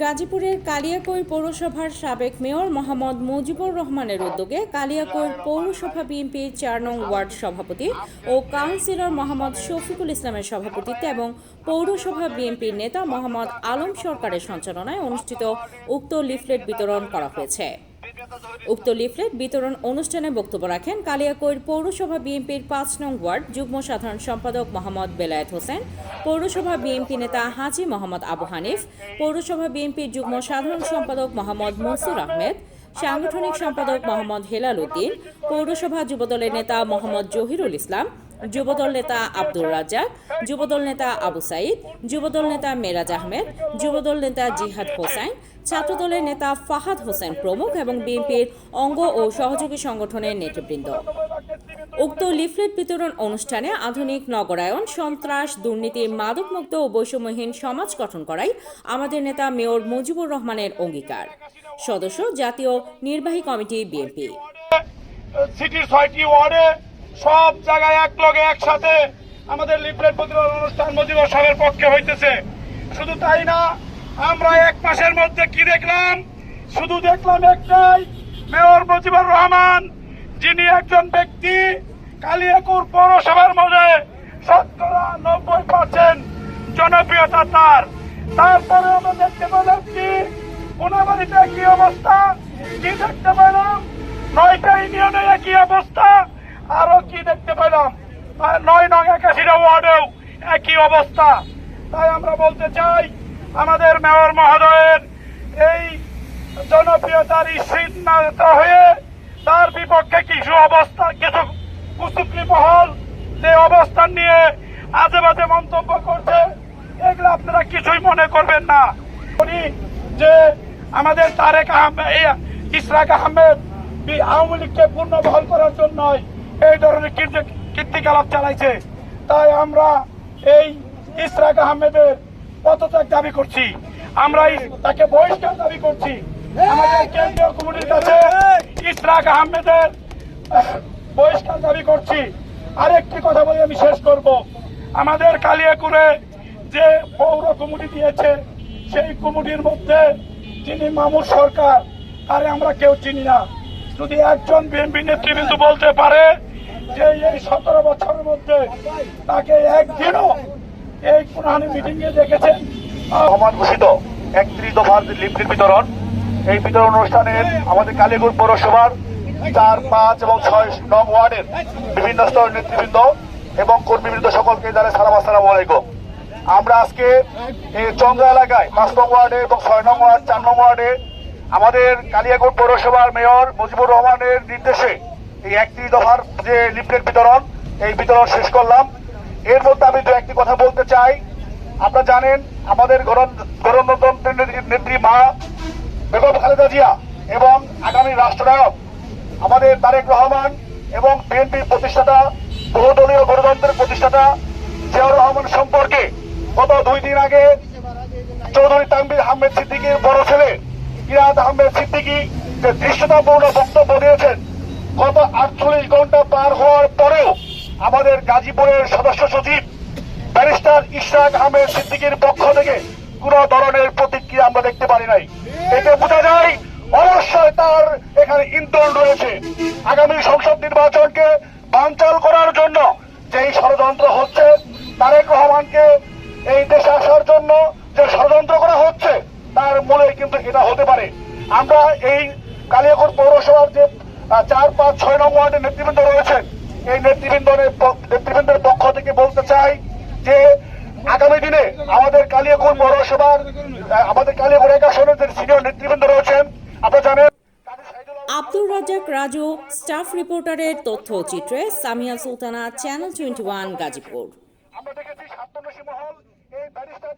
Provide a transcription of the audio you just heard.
গাজীপুরের কালিয়াকৈর পৌরসভার সাবেক মেয়র মোহাম্মদ মুজিবুর রহমানের উদ্যোগে কালিয়াকৈর পৌরসভা বিএনপির চার নং ওয়ার্ড সভাপতি ও কাউন্সিলর মোহাম্মদ শফিকুল ইসলামের সভাপতিত্বে এবং পৌরসভা বিএনপির নেতা মোহাম্মদ আলম সরকারের সঞ্চালনায় অনুষ্ঠিত উক্ত লিফলেট বিতরণ করা হয়েছে। উক্ত লিফলেট বিতরণ অনুষ্ঠানে বক্তব্য রাখেন কালিয়াকৈর পৌরসভা বিএনপির পাঁচ নং ওয়ার্ড যুগ্ম সাধারণ সম্পাদক মোহাম্মদ বেলায়েত হোসেন, পৌরসভা বিএনপি নেতা হাজি মোহাম্মদ আবু হানিফ, পৌরসভা বিএনপির যুগ্ম সাধারণ সম্পাদক মোহাম্মদ মনসুর আহমেদ, সাংগঠনিক সম্পাদক মোহাম্মদ হেলাল উদ্দিন, পৌরসভা যুবদলের নেতা মোহাম্মদ জহিরুল ইসলাম যুবদল নেতা আব্দুর রাজ্জাক, যুবদল নেতা আবু সাইদ, যুবদল নেতা মেরাজ আহমেদ, যুবদল নেতা জিহাদ হোসেন ছাত্রদলের নেতা ফাহাদ হোসেন প্রমুখ এবং বিএনপির অঙ্গ ও সহযোগী সংগঠনের নেতৃবৃন্দ। উক্ত লিফলেট বিতরণ অনুষ্ঠানে আধুনিক নগরায়ন, সন্ত্রাস, দুর্নীতি, মাদকমুক্ত ও বৈষম্যহীন সমাজ গঠন করাই আমাদের নেতা মেয়র মুজিবুর রহমানের অঙ্গীকার। সদস্য জাতীয় নির্বাহী কমিটি বিএনপি। সিটির ছয়টি ওয়ার্ডে সব জায়গায় এক লগে একসাথে আমাদের লিফলেট প্রতিরোধ অনুষ্ঠান মুজিবুর পক্ষে হইতেছে। শুধু তাই না, আমরা এক মাসের মধ্যে কি দেখলাম? শুধু দেখলাম একটাই, মেয়র মুজিবুর রহমান, যিনি একজন ব্যক্তি কালিয়াকুর পৌরসভার মধ্যে শতকরা নব্বই পার্সেন্ট জনপ্রিয়তা তার। তারপরে আমরা দেখতে পেলাম কি কোনাবাড়িতে কি অবস্থা, কি দেখতে পেলাম? নয়টা ইউনিয়নে একই অবস্থা আরও কি দেখতে পেলাম? নয় নং একাশিটা ওয়ার্ডেও একই অবস্থা। তাই আমরা বলতে চাই, আমাদের মেয়র মহোদয়ের এই জনপ্রিয়তার শৃঙ্খলিত হয়ে তার বিপক্ষে কিছু অবস্থা, কিছু কুচুকলি মহল যে অবস্থান নিয়ে আজে বাজে মন্তব্য করছে, এগুলো আপনারা কিছুই মনে করবেন না। করি যে আমাদের তারেক আহমেদ ইসরাক আহমেদ আওয়ামী লীগকে পূর্ণ বহল করার জন্য এই ধরনের কীর্তি- কীর্তিকলাপ চালাইছে। তাই আমরা এই ইসরাক আহমেদের পদত্যাগ দাবি করছি। আমরা তাকে বহিষ্কার দাবি করছি। আমাদের কেন্দ্রীয় কমিটির কাছে ইসরাক আহমেদের আহ, বহিষ্কার দাবি করছি। আরেকটি কথা বলে আমি শেষ করব। আমাদের কালিয়াকুরে যে পৌর কমিটি দিয়েছে সেই কমিটির মধ্যে যিনি মামুর সরকার তারে আমরা কেউ চিনি না। যদি একজন বিএনপি নেতৃবৃন্দ বলতে পারে যে এই সতেরো বছরের মধ্যে তাকে একদিনও এই কোরআন মিটিং এ দেখেছেন সমান ঘোষিত একত্রিশ দফার লিফলেট বিতরণ। এই বিতরণ অনুষ্ঠানের আমাদের কালীগুড় পৌরসভার চার, পাঁচ এবং ছয় নং ওয়ার্ডের বিভিন্ন স্তরের নেতৃবৃন্দ এবং কর্মীবৃন্দ সকলকে জানাই সালাম, আসসালামু আলাইকুম। আমরা আজকে এই চন্দ্রা এলাকায় পাঁচ নং ওয়ার্ডে এবং ছয় নং ওয়ার্ড, চার নং ওয়ার্ডে আমাদের কালিয়াকোট পৌরসভার মেয়র মুজিবুর রহমানের নির্দেশে এই একটি দফার যে লিফলেট বিতরণ, এই বিতরণ শেষ করলাম। এর মধ্যে আমি দু একটি কথা বলতে চাই। আপনারা জানেন, আমাদের গণ- গণতন্ত্রের নেত্রী- মা বেগম খালেদা জিয়া এবং আগামী রাষ্ট্রনায়ক আমাদের তারেক রহমান এবং বিএনপির প্রতিষ্ঠাতা, বহুদলীয় গণতন্ত্রের প্রতিষ্ঠাতা জিয়াউর রহমান সম্পর্কে গত দুই দিন আগে চৌধুরী তানবির আহমেদ সিদ্দিকীর বড় ছেলে ইরাদ আহমেদ সিদ্দিকী যে দৃশ্যতাপূর্ণ বক্তব্য দিয়েছেন, গত আটচল্লিশ ঘণ্টা পার হওয়ার পরেও আমাদের গাজীপুরের সদস্য সচিব ব্যারিস্টার ইশরাক আহমেদ সিদ্দিকীর পক্ষ থেকে কোন ধরনের প্রতিক্রিয়া আমরা দেখতে পারি নাই। এতে বোঝা যায়, অবশ্যই তার এখানে ইন্ধন রয়েছে। আগামী সংসদ নির্বাচনকে বানচাল করার জন্য যেই ষড়যন্ত্র হচ্ছে, তারেক রহমানকে এই দেশে আসার জন্য যে ষড়যন্ত্র করা হচ্ছে তার মূলে কিন্তু এটা হতে পারে। আমরা এই কালিয়াকোট পৌরসভার যে চার পাঁচ ছয় নং ওয়ার্ডের নেতৃবৃন্দ রয়েছেন এই নেতৃবৃন্দের নেতৃবৃন্দের পক্ষ থেকে বলতে চাই যে আগামী দিনে আমাদের কালিয়াকোট পৌরসভার আমাদের কালিয়াকোট এক আসনের যে সিনিয়র নেতৃবৃন্দ রয়েছেন। আপনারা জানেন আব্দুর রাজ্জাক রাজু স্টাফ রিপোর্টারের তথ্য চিত্রে Samia Sultana channel twenty one Gazipur. আমরা দেখেছি মহল এই ব্যারিস্টার